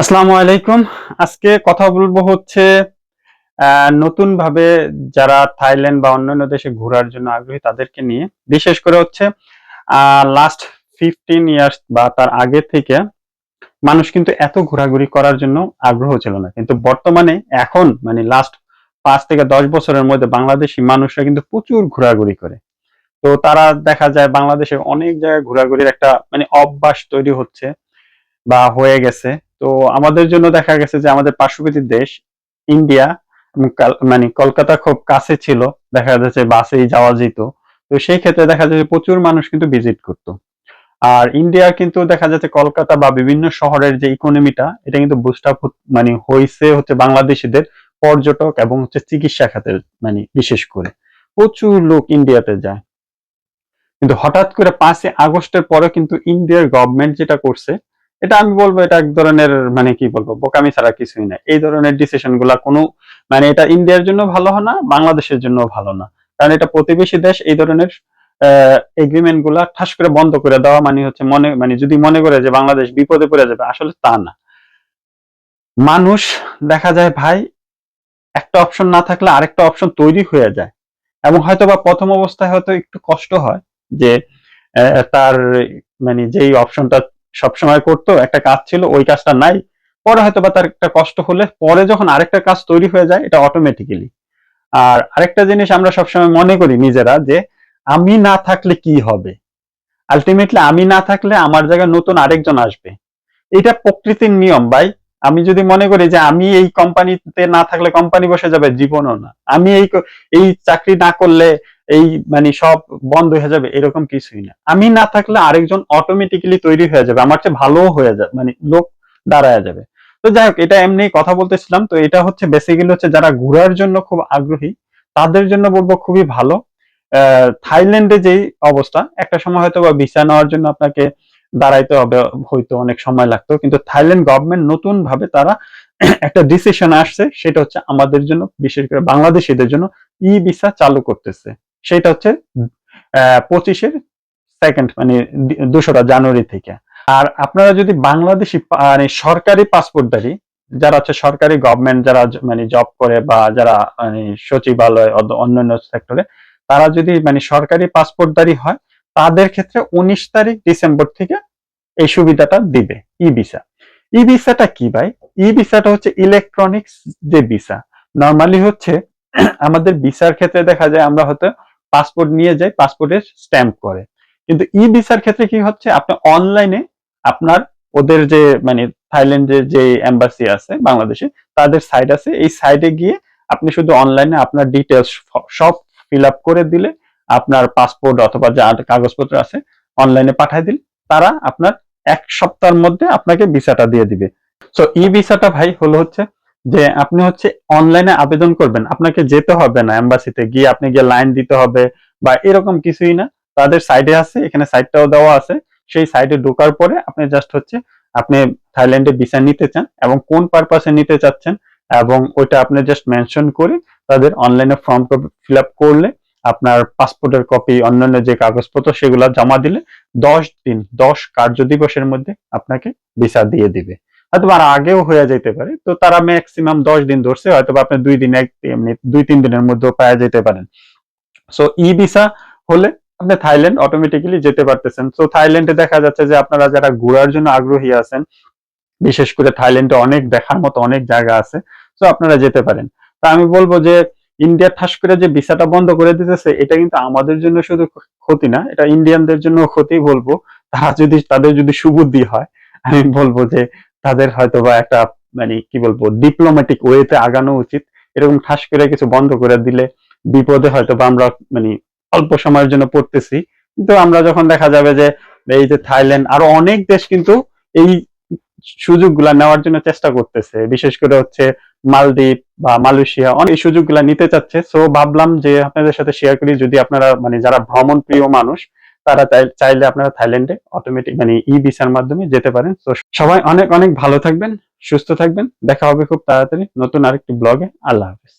আসসালামু আলাইকুম। আজকে কথা বলব হচ্ছে নতুন ভাবে যারা থাইল্যান্ড বা অন্যান্য দেশে ঘোরার জন্য আগ্রহী তাদেরকে নিয়ে। বিশেষ করে হচ্ছে লাস্ট ফিফটিন ইয়ার্স বা তার আগে থেকে মানুষ কিন্তু এত ঘোরাঘুরি করার জন্য আগ্রহ ছিল না। কিন্তু বর্তমানে এখন মানে লাস্ট পাঁচ থেকে দশ বছরের মধ্যে বাংলাদেশি মানুষরা কিন্তু প্রচুর ঘোরাঘুরি করে। তো তারা দেখা যায় বাংলাদেশে অনেক জায়গায় ঘোরাঘুরির একটা মানে অভ্যাস তৈরি হচ্ছে বা হয়ে গেছে। তো আমাদের জন্য দেখা গেছে যে আমাদের পার্শ্ববর্তী দেশ, ইন্ডিয়া মানে কলকাতা খুব কাছে ছিল, দেখা যাচ্ছে বাসেই যাওয়া যেত। তো সেই ক্ষেত্রে দেখা যাচ্ছে প্রচুর মানুষ কিন্তু ভিজিট করতো। আর ইন্ডিয়া কিন্তু দেখা যাচ্ছে কলকাতা বা বিভিন্ন শহরের যে ইকোনমিটা এটা কিন্তু বুস্ট আপ মানে হয়েছে হচ্ছে বাংলাদেশিদের পর্যটক এবং হচ্ছে চিকিৎসা খাতের মানে বিশেষ করে। প্রচুর লোক ইন্ডিয়াতে যায়। কিন্তু হঠাৎ করে পাঁচই আগস্টের পরে কিন্তু ইন্ডিয়ার গভর্নমেন্ট যেটা করছে এটা আমি বলব, এটা এক ধরনের মানে কি বলব, বোকামি ছাড়া কিছুই না এই ধরনের ডিসিশনগুলা কোনো মানে এটা ইন্ডিয়ার জন্য ভালো হয় না, বাংলাদেশের জন্য ভালো না। কারণ এটা প্রতিবেশী দেশ, এই ধরনের এগ্রিমেন্টগুলা ঠাস করে বন্ধ করে দেওয়া মানে হচ্ছে মনে মানে যদি মনে করে যে বাংলাদেশ বিপদে পড়ে যাবে, আসলে তা না। মানুষ, দেখা যায় ভাই, একটা অপশন না থাকলে আরেকটা অপশন তৈরি হয়ে যায়। এবং হয়তো বা প্রথম অবস্থায় হয়তো একটু কষ্ট হয় যে তার মানে যেই অপশনটা সবসময় করতো, একটা কাজ ছিল, ওই কাজটা নাই। পরে হয়তো বা তার একটা কষ্ট হলে পরে যখন আরেকটা কাজ তৈরি হয়ে যায়, এটা অটোমেটিক্যালি আর আরেকটা জিনিস আমরা সবসময় মনে করি নিজেরা যে, আমি না থাকলে কি হবে? আলটিমেটলি আমি না থাকলে আমার জায়গায় নতুন আরেকজন আসবে। এটা প্রকৃতির নিয়ম ভাই। আমি যদি মনে করি যে, আমি এই কোম্পানিতে না থাকলে কোম্পানি বসে যাবে, জীবনও না। আমি এই এই চাকরি না করলে এই মানে সব বন্ধ হয়ে যাবে, এরকম কিছুই না। আমি না থাকলে আরেকজন অটোমেটিক্যালি তৈরি হয়ে যাবে, আমার চেয়ে ভালো হয়ে যাবে মানে লোক দাঁড়ায় যাবে। তো যাই হোক, এটা এমনি কথা বলতেছিলাম, তো এটা হচ্ছে বেসিক্যালি হচ্ছে যারা ঘোরার জন্য খুব আগ্রহী, তাদের জন্য বলব খুবই ভালো। থাইল্যান্ডে যেই অবস্থা, একটা সময় হয়তো বা ভিসা নেওয়ার জন্য আপনাকে দাঁড়াইতে হবে, হয়তো অনেক সময় লাগতো, কিন্তু থাইল্যান্ড গভর্নমেন্ট নতুন ভাবে তারা একটা ডিসিশন আসছে, সেটা হচ্ছে আমাদের জন্য, বিশেষ করে বাংলাদেশিদের জন্য ই ভিসা চালু করতেছে। সেটা হচ্ছে পঁচিশের সেকেন্ড মানে দি- দোসরা জানুয়ারি থেকে। আর আপনারা যদি বাংলাদেশি মানে সরকারি পাসপোর্টধারী, যারা হচ্ছে সরকারি গভর্নমেন্ট যারা মানে জব করে বা যারা মানে সচিবালয় অন্যান্য সেক্টরে তারা যদি মানে সরকারি পাসপোর্টধারী হয়, তাদের ক্ষেত্রে উনিশ তারিখ ডিসেম্বর থেকে এই সুবিধাটা দিবে ই ভিসা ই ভিসাটা কি ভাই? ই ভিসাটা হচ্ছে ইলেকট্রনিক্স যে ভিসা নর্মালি হচ্ছে, আমাদের ভিসার ক্ষেত্রে দেখা যায় আমরা হয়তো পাসপোর্ট নিয়ে যাই পাসপোর্টের স্ট্যাম্প করে। কিন্তু ই ভিসার ক্ষেত্রে কি হচ্ছে? আপনি অনলাইনে আপনার ওদের যে মানে থাইল্যান্ডের যে এম্বাসি আছে, বাংলাদেশে, তাদের সাইট আছে। এই সাইটে গিয়ে আপনি শুধু অনলাইনে আপনার ডিটেলস সব ফিল করে দিলে আপনার পাসপোর্ট অথবা যা কাগজপত্র আছে অনলাইনে পাঠিয়ে দিলে তারা আপনার এক সপ্তাহের মধ্যে আপনাকে ভিসাটা দিয়ে দিবে। সো ই ভিসাটা ভাই হলো হচ্ছে যে আপনি হচ্ছে অনলাইনে আবেদন করবেন। আপনাকে যেতে হবে না এম্বাসিতে গিয়ে আপনি গিয়ে লাইন দিতে হবে বা এরকম কিছুই না। তাদের সাইডে আছে, এখানে সাইটটাও দেওয়া আছে। সেই সাইটে ঢোকার পরে আপনি জাস্ট হচ্ছে আপনি থাইল্যান্ডে ভিসা নিতে চান এবং কোন পারপাসে নিতে চাচ্ছেন এবং ওইটা আপনি জাস্ট মেনশন করে তাদের অনলাইনে ফর্ম ফিল আপ করলে আপনার পাসপোর্টের কপি অন্যান্য যে কাগজপত্র সেগুলো জমা দিলে দশ দিন, দশ কার্য দিবসের মধ্যে আপনাকে ভিসা দিয়ে দিবে। হয়তো আর আগেও হয়ে যেতে পারে। তো তারা ম্যাক্সিমাম দশ দিন ধরছে হয়তো আপনি দুই দিন এক এমনি দুই, তিন দিনের মধ্যেও পাওয়া যেতে পারেন। সো ই ভিসা হলে আপনি থাইল্যান্ড অটোমেটিক্যালি যেতে পারতেছেন। সো থাইল্যান্ডে দেখা যাচ্ছে যে আপনারা যারা ঘোরার জন্য আগ্রহী আছেন, বিশেষ করে থাইল্যান্ডে অনেক দেখার মতো অনেক জায়গা আছে তো আপনারা যেতে পারেন। তা আমি বলব যে ইন্ডিয়া ঠাস করে যে ভিসাটা বন্ধ করে দিতেছে, এটা কিন্তু আমাদের জন্য শুধু ক্ষতি না, এটা ইন্ডিয়ানদের জন্য ক্ষতি বলব। তারা যদি, তাদের যদি সুবুদ্ধি হয়, আমি বলব যে তাদের হয়তো বা একটা মানে কি বলব ডিপ্লোম্যাটিক ওয়েতে আগানো উচিত। এরকম ঠাস করে কিছু বন্ধ করে দিলে বিপদে হয়তো বা আমরা মানে অল্প সময়ের জন্য পড়তেছি। কিন্তু আমরা যখন দেখা যাবে যে, এই যে থাইল্যান্ড, আরও অনেক দেশ কিন্তু এই সুযোগগুলা নেওয়ার জন্য চেষ্টা করতেছে। বিশেষ করে হচ্ছে মালদ্বীপ বা মালয়েশিয়া, অনেক এই সুযোগগুলা নিতে চাচ্ছে। সো ভাবলাম যে আপনাদের সাথে শেয়ার করি। যদি আপনারা মানে যারা ভ্রমণ প্রিয় মানুষ তারা চাই- চাইলে আপনারা থাইল্যান্ডে অটোমেটিক মানে ই ভিসার মাধ্যমে যেতে পারেন। তো সবাই অনেক অনেক ভালো থাকবেন, সুস্থ থাকবেন। দেখা হবে খুব তাড়াতাড়ি নতুন আরেকটি ব্লগে আল্লাহ হাফেজ।